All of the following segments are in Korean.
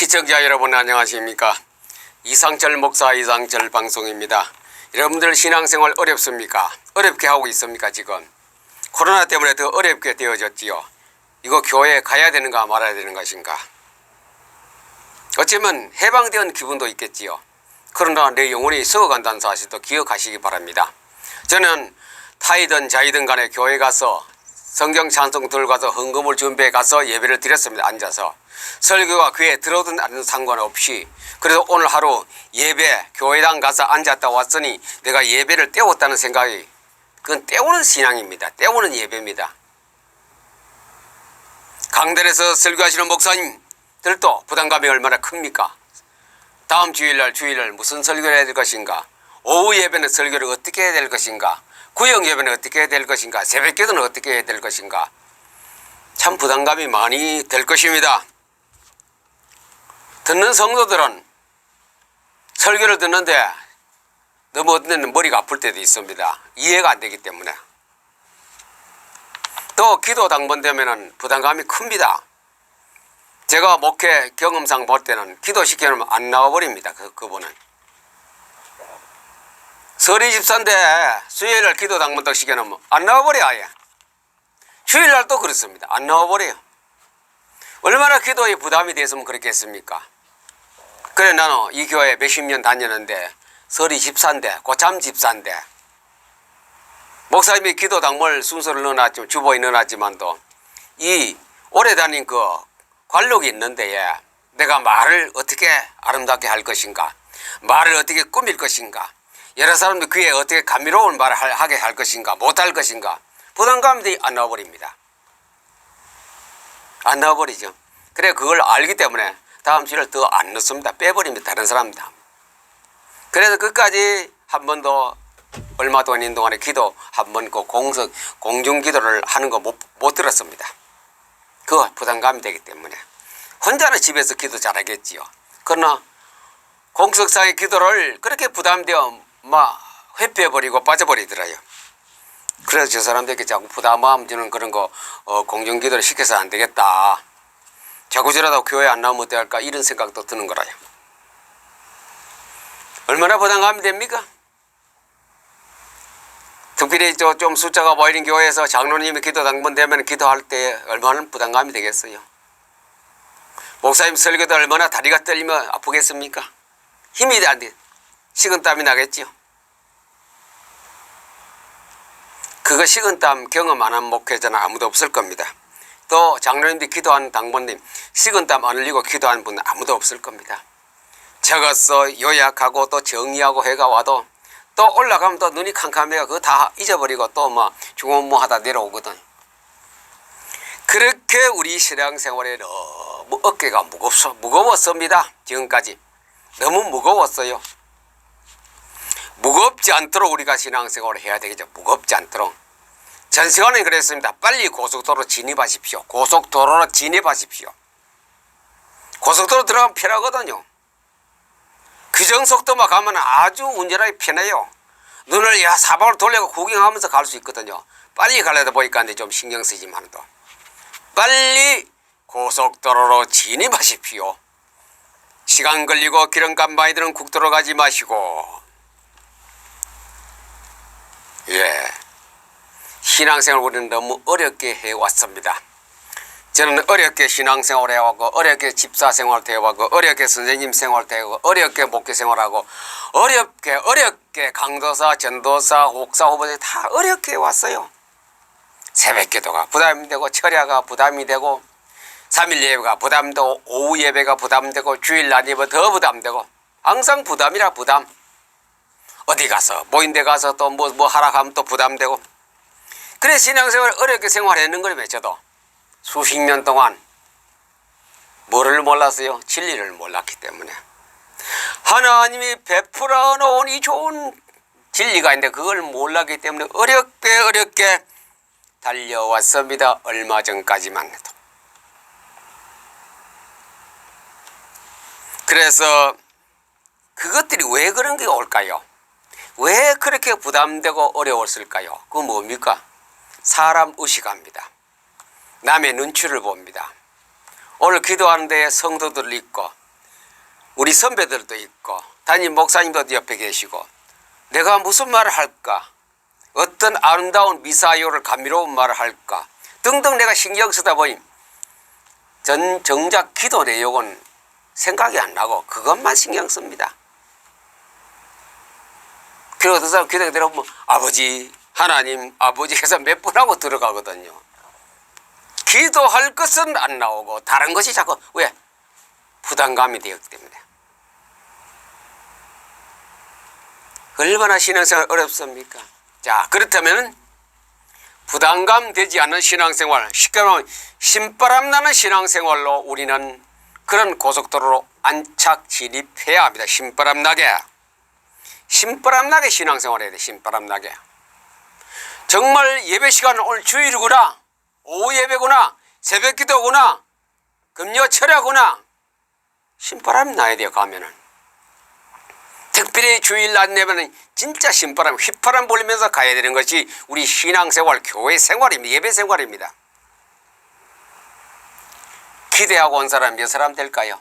시청자 여러분 안녕하십니까? 이상철 목사 이상철 방송입니다. 여러분들 신앙생활 어렵습니까? 어렵게 하고 있습니까 지금? 코로나 때문에 더 어렵게 되어졌지요. 이거 교회에 가야 되는가 말아야 되는 것인가? 어쩌면 해방된 기분도 있겠지요. 그러나 내 영혼이 썩어간다는 사실도 기억하시기 바랍니다. 저는 타이든 자이든 간에 교회 가서 성경 찬송 들고 가서 헌금을 준비해 가서 예배를 드렸습니다. 앉아서. 설교가 귀에 들어든 안 상관없이 그래서 오늘 하루 예배 교회당 가서 앉았다 왔으니 내가 예배를 때웠다는 생각이 그건 때우는 신앙입니다. 때우는 예배입니다. 강단에서 설교하시는 목사님들도 부담감이 얼마나 큽니까? 다음 주일날 주일날 무슨 설교를 해야 될 것인가? 오후 예배는 설교를 어떻게 해야 될 것인가? 구역 예배는 어떻게 해야 될 것인가? 새벽 기도는 어떻게 해야 될 것인가? 참 부담감이 많이 될 것입니다. 듣는 성도들은 설교를 듣는데 너무 어떤 데는 머리가 아플 때도 있습니다. 이해가 안 되기 때문에. 또 기도 당번되면 부담감이 큽니다. 제가 목회 경험상 볼 때는 기도시켜놓으면 안 나와버립니다. 그, 그분은. 설이 집사인데 수요일날 기도 당번딱 시켜놓으면 안 나와버려 아예. 주일날 또 그렇습니다. 안 나와버려요. 얼마나 기도에 부담이 됐으면 그렇겠습니까? 그래 나는 이 교회 몇십 년 다녔는데 설이 집사인데 고참 집사인데 목사님이 기도 당물 순서를 넣어놨지만 주보에 넣어놨지만도 이 오래 다닌 그 관록이 있는데 예, 내가 말을 어떻게 아름답게 할 것인가 말을 어떻게 꾸밀 것인가 여러 사람들 그에 어떻게 감미로운 말을 할- 하게 할 것인가 못할 것인가 부담감이 안 나와버립니다. 안 나와버리죠. 그래 그걸 알기 때문에 다음 주를 더 안 넣습니다 빼버립니다 다른 사람들 그래서 끝까지 한 번도 얼마 동안 동안에 기도 한번그 공석 공중 기도를 하는 거못 못 들었습니다. 그 부담감이 되기 때문에 혼자는 집에서 기도 잘하겠지요. 그러나 공석상의 기도를 그렇게 부담되어 막 회피해 버리고 빠져버리더라요. 그래서 저 사람들에게 자꾸 부담감 주는 그런 거 어, 공중 기도를 시켜서 안 되겠다. 저러다 교회 안 나오면 어떡할까 이런 생각도 드는 거라요. 얼마나 부담감이 됩니까? 특별히 저좀 숫자가 모이는 교회에서 장로님이 기도 당번되면 기도할 때 얼마나 부담감이 되겠어요. 목사님 설교도 얼마나 다리가 떨리면 아프겠습니까? 힘이 안 돼. 식은땀이 나겠지요. 그거 식은땀 경험 안 한 목회자는 아무도 없을 겁니다. 또 장로님들이 기도한 당번님 식은땀 안 흘리고 기도하는 분은 아무도 없을 겁니다. 적었어 요약하고 또 정리하고 해가 와도 또 올라가면 또 눈이 캄캄해가 그거 다 잊어버리고 또뭐 중원무하다 내려오거든. 그렇게 우리 신앙생활에 너무 어깨가 무겁소 무거웠습니다. 지금까지 너무 무거웠어요. 무겁지 않도록 우리가 신앙생활을 해야 되겠죠. 무겁지 않도록. 전 시간에 그랬습니다. 빨리 고속도로 진입하십시오. 고속도로로 진입하십시오. 고속도로 들어가면 편하거든요. 규정 속도만 가면 아주 운전하기 편해요. 눈을 야 사방을 돌리고 구경하면서 갈 수 있거든요. 빨리 가려다 보니까 좀 신경 쓰지만도 빨리 고속도로로 진입하십시오. 시간 걸리고 기름값 많이 드는 국도로 가지 마시고 예 신앙생활 우리는 너무 어렵게 해왔습니다. 저는 어렵게 신앙생활 해왔고 어렵게 집사생활 해왔고 어렵게 선생님 생활 해왔고 어렵게 목회 생활하고 어렵게 어렵게 강도사 전도사 혹사 후보자 다 어렵게 해왔어요. 새벽기도가 부담이 되고 철야가 부담이 되고 삼일 예배가 부담되고 오후 예배가 부담되고 주일 날 예배 더 부담되고 항상 부담이라 부담. 어디 가서 모인데 가서 또 뭐뭐 하라 하면 또 부담되고 그래 신앙생활 어렵게 생활했는 거예요 저도 수십 년 동안 뭐를 몰랐어요? 진리를 몰랐기 때문에 하나님이 베풀어 놓은 이 좋은 진리가 있는데 그걸 몰랐기 때문에 어렵게 어렵게 달려왔습니다. 얼마 전까지만 해도. 그래서 그것들이 왜 그런 게 올까요? 왜 그렇게 부담되고 어려웠을까요? 그 뭡니까? 사람 의식합니다. 남의 눈치를 봅니다. 오늘 기도하는 데에 성도들 있고 우리 선배들도 있고 담임 목사님도 옆에 계시고 내가 무슨 말을 할까 어떤 아름다운 미사요를 감미로운 말을 할까 등등 내가 신경 쓰다 보니 전 정작 기도 내용은 생각이 안 나고 그것만 신경 씁니다. 그리고 어떤 사람 기도가 들어보면 아버지 하나님 아버지 해서 몇번 하고 들어가거든요. 기도할 것은 안 나오고 다른 것이 자꾸 왜 부담감이 되었기 때문에 얼마나 신앙생활 어렵습니까? 자 그렇다면 부담감 되지 않는 신앙생활 쉽게 말하면 신바람 나는 신앙생활로 우리는 그런 고속도로로 안착 진입해야 합니다. 신바람 나게 신바람 나게 신앙생활 해야 돼. 신바람 나게 정말 예배 시간 오늘 주일이구나 오후 예배구나 새벽 기도구나 금요 철야구나. 신바람 나야 돼요 가면은. 특별히 주일 날 내면은 진짜 신바람 휘파람 불면서 가야 되는 것이 우리 신앙생활 교회 생활입니다 예배 생활입니다. 기대하고 온 사람 몇 사람 될까요?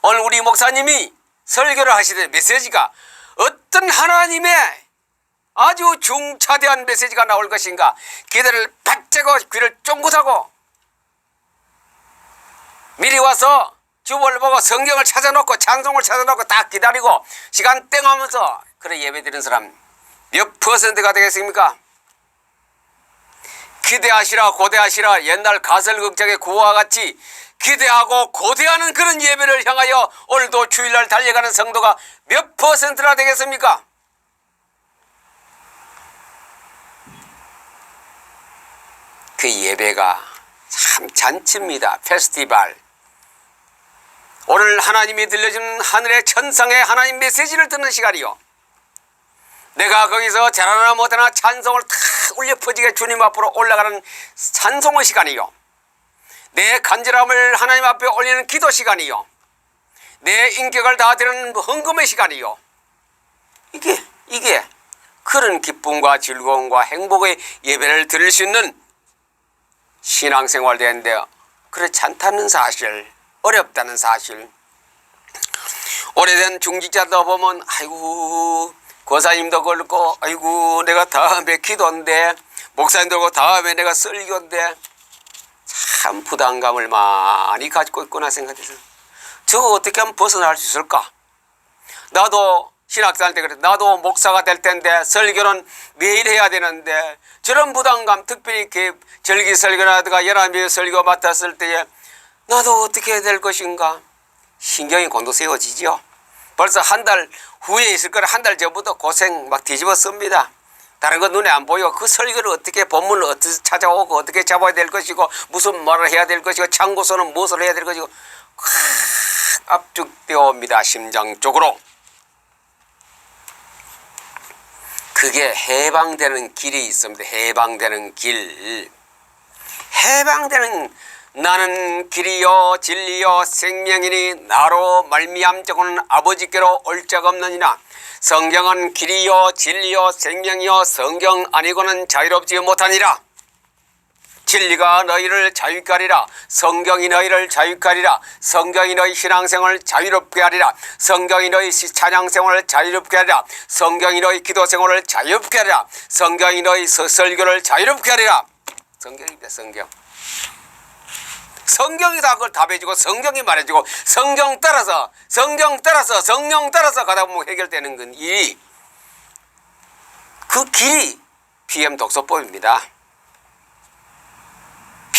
오늘 우리 목사님이 설교를 하시던 메시지가 어떤 하나님의 아주 중차대한 메시지가 나올 것인가 기대를 바짝고 귀를 쫑긋하고 미리 와서 주보를 보고 성경을 찾아놓고 찬송을 찾아놓고 딱 기다리고 시간 땡 하면서 그래 예배 드리는 사람 몇 퍼센트가 되겠습니까? 기대하시라 고대하시라 옛날 가설극장의 구호와 같이 기대하고 고대하는 그런 예배를 향하여 오늘도 주일날 달려가는 성도가 몇 퍼센트나 되겠습니까? 그 예배가 참 잔치입니다. 페스티벌. 오늘 하나님이 들려주는 하늘의 천상의 하나님 메시지를 듣는 시간이요. 내가 거기서 잘하나 못하나 찬송을 탁 울려 퍼지게 주님 앞으로 올라가는 찬송의 시간이요. 내 간절함을 하나님 앞에 올리는 기도 시간이요. 내 인격을 다 드리는 헌금의 시간이요. 이게 이게 그런 기쁨과 즐거움과 행복의 예배를 드릴 수 있는 신앙생활 되는데 그렇지 않다는 사실, 어렵다는 사실. 오래된 중직자도 보면 아이고 고사님도 그렇고 아이고 내가 다음에 기도인데 목사님도 그렇고 다음에 내가 설교인데 참 부담감을 많이 가지고 있구나 생각해서 저거 어떻게 하면 벗어날 수 있을까? 나도 신학생할 때 그래 나도 목사가 될 텐데 설교는 매일 해야 되는데 저런 부담감 특별히 절기 설교라든가 연합의 설교 맡았을 때에 나도 어떻게 해야 될 것인가? 신경이 곤두세워지죠. 벌써 한 달 후에 있을 거라 한 달 전부터 고생 막 뒤집었습니다. 다른 건 눈에 안 보여 그 설교를 어떻게 본문을 어떻게 찾아오고 어떻게 잡아야 될 것이고 무슨 말을 해야 될 것이고 참고서는 무엇을 해야 될 것이고 확 압축되어 옵니다 심장 쪽으로 그게 해방되는 길이 있습니다. 해방되는 길. 해방되는 나는 길이요 진리요 생명이니 나로 말미암자고는 아버지께로 올 적 없느니라. 성경은 길이요 진리요 생명이요 성경 아니고는 자유롭지 못하니라. 진리가 너희를 자유케 하리라. 성경이 너희를 자유케 하리라. 성경이 너희 신앙생활을 자유롭게 하리라. 성경이 너희 시- 찬양생활을 자유롭게 하리라. 성경이 너희 기도생활을 자유롭게 하리라. 성경이 너희 서- 설교를 자유롭게 하리라. 성경입니다. 성경. 성경이 다 그걸 답해주고 성경이 말해주고 성경 따라서 성경 따라서 성령 따라서 가다 보면 해결되는 건이그 길이 PM 독서법입니다.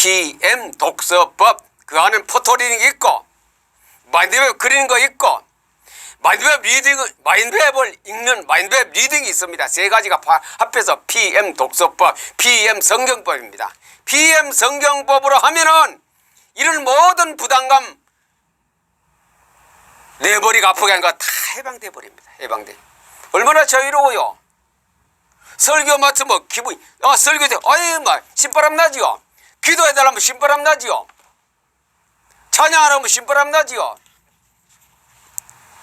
PM 독서법 그 안에 포토리딩 있고 마인드맵 그리는 거 있고 마인드맵 리딩 마인드맵을 읽는 마인드맵 리딩이 있습니다. 세 가지가 파- 합해서 PM 독서법, PM 성경법입니다. PM 성경법으로 하면은 이런 모든 부담감 내 머리가 아프게 하는 거 다 해방돼 버립니다. 해방돼. 얼마나 자유로워요. 설교 맡으면 기분이 아 설교 때 아이 막 신바람 나지요. 기도해달라면 신바람 나지요. 찬양하라면 신바람 나지요.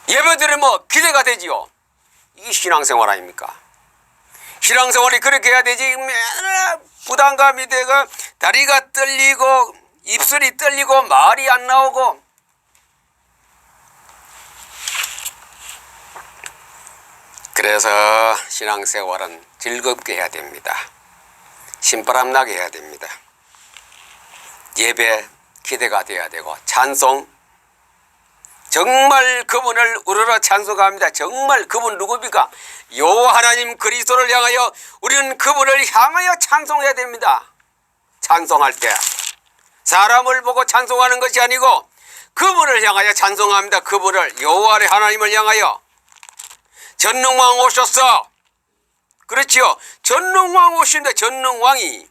예배드리면 기대가 되지요. 이게 신앙생활 아닙니까? 신앙생활이 그렇게 해야 되지. 부담감이 되고 다리가 떨리고 입술이 떨리고 말이 안 나오고 그래서 신앙생활은 즐겁게 해야 됩니다. 신바람 나게 해야 됩니다. 예배 기대가 돼야 되고 찬송 정말 그분을 우러러 찬송합니다. 정말 그분 누굽니까? 요 하나님 그리스도를 향하여 우리는 그분을 향하여 찬송해야 됩니다. 찬송할 때 사람을 보고 찬송하는 것이 아니고 그분을 향하여 찬송합니다. 그분을 여호와의 하나님을 향하여 전능왕 오셨어. 그렇지요. 전능왕 오신데 전능왕이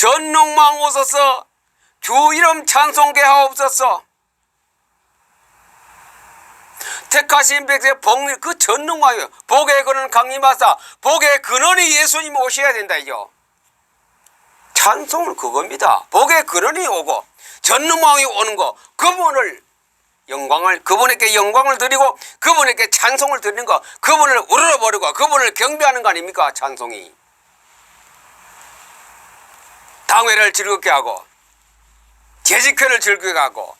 전능왕 오셔서 주 이름 찬송게 하옵소서. 택하신 백성의 복리 그 전능왕이요. 복의 근원 강림하사 복의 근원이 예수님 오셔야 된다 이죠. 찬송은 그겁니다. 복의 근원이 오고 전능왕이 오는 거 그분을 영광을 그분에게 영광을 드리고 그분에게 찬송을 드리는 거 그분을 우러러버리고 그분을 경배하는 거 아닙니까 찬송이 당회를 즐겁게 하고 재직회를 즐겁게 하고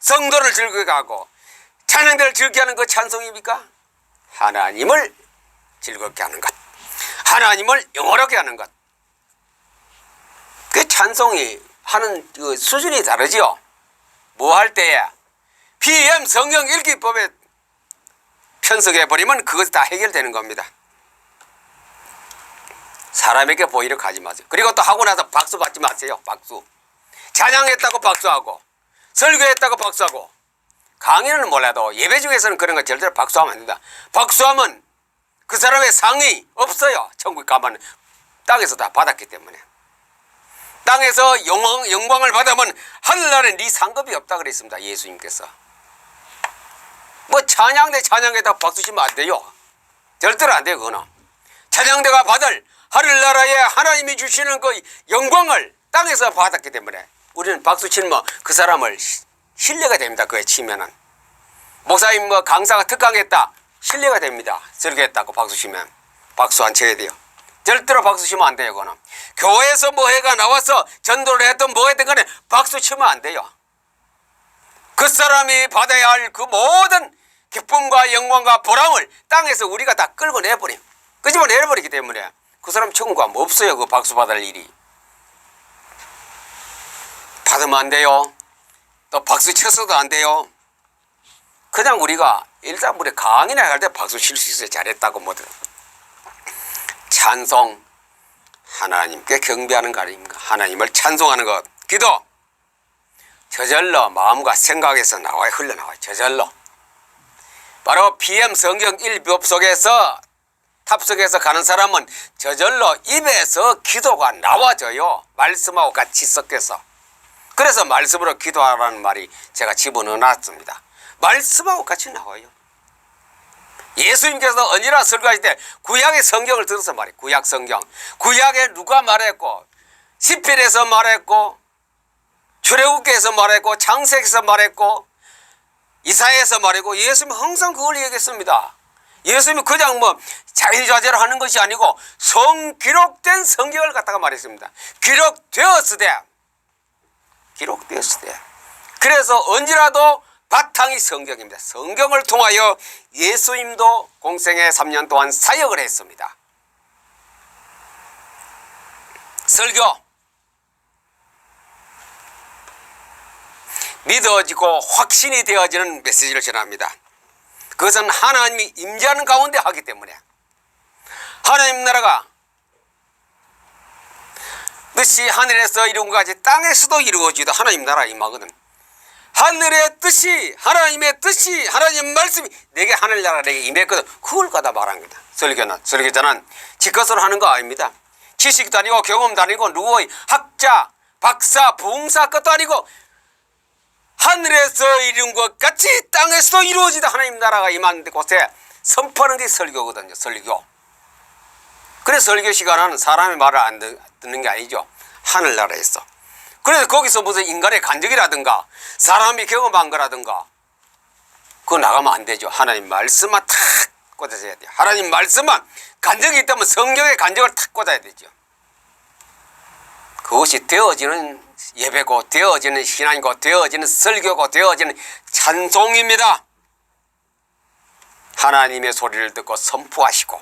성도를 즐겁게 하고 찬양대를 즐겁게 하는 그 찬송입니까 하나님을 즐겁게 하는 것 하나님을 영원하게 하는 것그 찬송이 하는 그 수준이 다르지요. 뭐 할 때에 PM 성경 읽기법에 편성해 버리면 그것이 다 해결되는 겁니다. 사람에게 보이려 가지 마세요. 그리고 또 하고 나서 박수 받지 마세요. 박수. 찬양했다고 박수하고 설교했다고 박수하고 강의는 몰라도 예배 중에서는 그런 거 절대로 박수하면 안 된다. 박수하면 그 사람의 상이 없어요. 천국 가면 땅에서 다 받았기 때문에. 땅에서 영광, 영광을 받으면 하늘나라에 네 상급이 없다 그랬습니다. 예수님께서. 뭐 찬양대 찬양에다 박수 치면 안 돼요. 절대로 안 돼요. 그거는. 찬양대가 받을 하늘나라에 하나님이 주시는 그 영광을 땅에서 받았기 때문에 우리는 박수 치면 그 사람을 시- 신뢰가 됩니다. 그에 치면은. 목사님 뭐 강사가 특강했다. 신뢰가 됩니다. 설교했다고 박수 치면. 박수 안 쳐야 돼요. 절대로 박수 치면 안 돼요, 그거는. 교회에서 뭐 해가 나와서 전도를 했던 뭐 했든 간에 박수 치면 안 돼요. 그 사람이 받아야 할 그 모든 기쁨과 영광과 보람을 땅에서 우리가 다 끌고 내버림. 끄집어 내버리기 때문에 그 사람 천국 가면 없어요, 그 박수 받을 일이. 받으면 안 돼요. 또 박수 쳤어도 안 돼요. 그냥 우리가 일단물에 강의나 할 때 박수 칠 수 있어요. 잘했다고 뭐든. 찬송 하나님께 경배하는 거 아닙니까? 하나님을 찬송하는 것 기도 저절로 마음과 생각에서 나와요 흘러나와요 저절로 바로 PM 성경 1법 속에서 탑석에서 가는 사람은 저절로 입에서 기도가 나와져요. 말씀하고 같이 섞여서. 그래서 말씀으로 기도하라는 말이 제가 집어넣어 놨습니다. 말씀하고 같이 나와요. 예수님께서 언제나 설교하실 때 구약의 성경을 들어서 말해. 구약 성경. 구약에 누가 말했고 시필에서 말했고 출애굽기에서 말했고 창세기에서 말했고 이사야에서 말했고 예수님 항상 그걸 얘기했습니다 예수님이 그냥 뭐 자유자재로 하는 것이 아니고 성 기록된 성경을 갖다가 말했습니다 기록되었을 때 그래서 언제라도 바탕이 성경입니다. 성경을 통하여 예수님도 공생의 3년 동안 사역을 했습니다. 설교 믿어지고 확신이 되어지는 메시지를 전합니다. 그것은 하나님이 임재하는 가운데 하기 때문에. 하나님 나라가 뜻이 하늘에서 이룬 것 같이 땅에서도 이루어지도 하나님 나라 임하거든. 하늘의 뜻이 하나님의 뜻이 하나님 말씀이 내게 하늘 나라 내게 임했거든. 그걸 갖다 말한 거다. 설교는 설교자는 지껏으로 하는 거 아닙니다. 지식도 아니고 경험도 아니고 누구의 학자 박사 부흥사 것도 아니고 하늘에서 이룬 것 같이 땅에서도 이루어지다 하나님 나라가 임한 곳에 선포하는 게 설교거든요 설교 그래서 설교 시간은 사람의 말을 안 듣- 듣는 게 아니죠 하늘나라에서 그래서 거기서 무슨 인간의 간적이라든가 사람이 경험한 거라든가 그거 나가면 안 되죠. 하나님 말씀만 탁 꽂아줘야 돼요. 하나님 말씀만 간적이 있다면 성경의 간적을 탁 꽂아야 되죠. 그것이 되어지는 예배고 되어지는 신앙이고 되어지는 설교고 되어지는 찬송입니다. 하나님의 소리를 듣고 선포하시고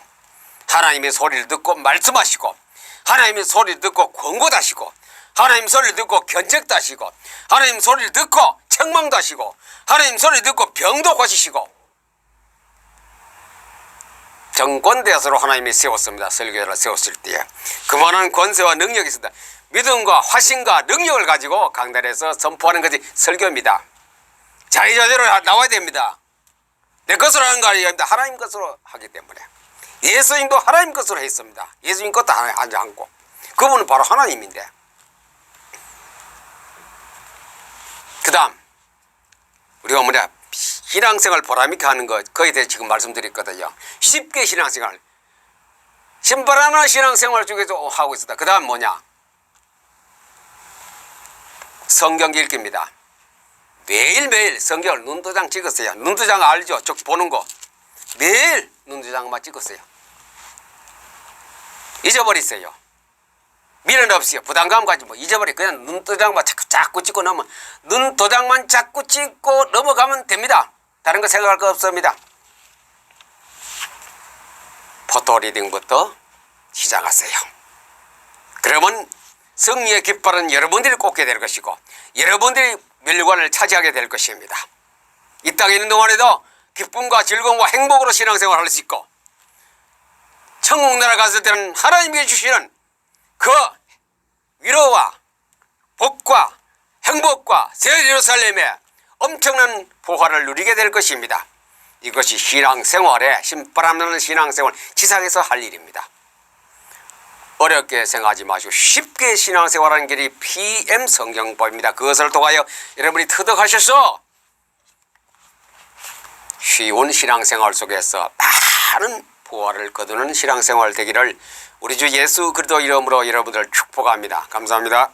하나님의 소리를 듣고 말씀하시고 하나님의 소리를 듣고 권고도 하시고 하나님 소리를 듣고 견책도 하시고 하나님 소리를 듣고 책망도 하시고 하나님 소리를 듣고 병도 고치시고 정권대사로 하나님이 세웠습니다. 설교를 세웠을 때에 그만한 권세와 능력이 있습니다. 믿음과 화신과 능력을 가지고 강단에서 선포하는 것이 설교입니다. 자리자대로 나와야 됩니다. 내 것으로 하는 거 아닙니다. 하나님 것으로 하기 때문에 예수님도 하나님 것으로 했습니다. 예수님 것도 하지 않고 그분은 바로 하나님인데 그 다음 우리가 뭐냐 신앙생활 보람있게 하는 것 거기에 대해 지금 말씀드렸거든요. 쉽게 신앙생활 신발 하나 신앙생활 중에서 하고 있었다. 그 다음 뭐냐 성경 읽기입니다. 매일매일 성경을 눈도장 찍었어요. 눈도장 알죠? 저 보는 거. 매일 눈도장만 찍었어요. 잊어버리세요. 미련 없어요. 부담감 가지고 뭐 잊어버리 그냥 눈도장만 자꾸 자꾸 찍고 넘어 눈도장만 자꾸 찍고 넘어가면 됩니다. 다른 거 생각할 거 없습니다. 포토 리딩부터 시작하세요. 그러면 승리의 깃발은 여러분들이 꽂게 될 것이고 여러분들이 멸관을 차지하게 될 것입니다. 이 땅에 있는 동안에도 기쁨과 즐거움과 행복으로 신앙생활을 할수 있고 천국 나라 갔을 때는 하나님이 주시는 그 위로와 복과 행복과 새 예루살렘의 엄청난 보화를 누리게 될 것입니다. 이것이 신앙생활에 신바람 나는 신앙생활 지상에서 할 일입니다. 어렵게 생각하지 마시고 쉽게 신앙생활하는 길이 PM 성경법입니다. 그것을 통하여 여러분이 터득하셔서 쉬운 신앙생활 속에서 많은 보화를 거두는 신앙생활 되기를 우리 주 예수 그리스도 이름으로 여러분들 축복합니다. 감사합니다.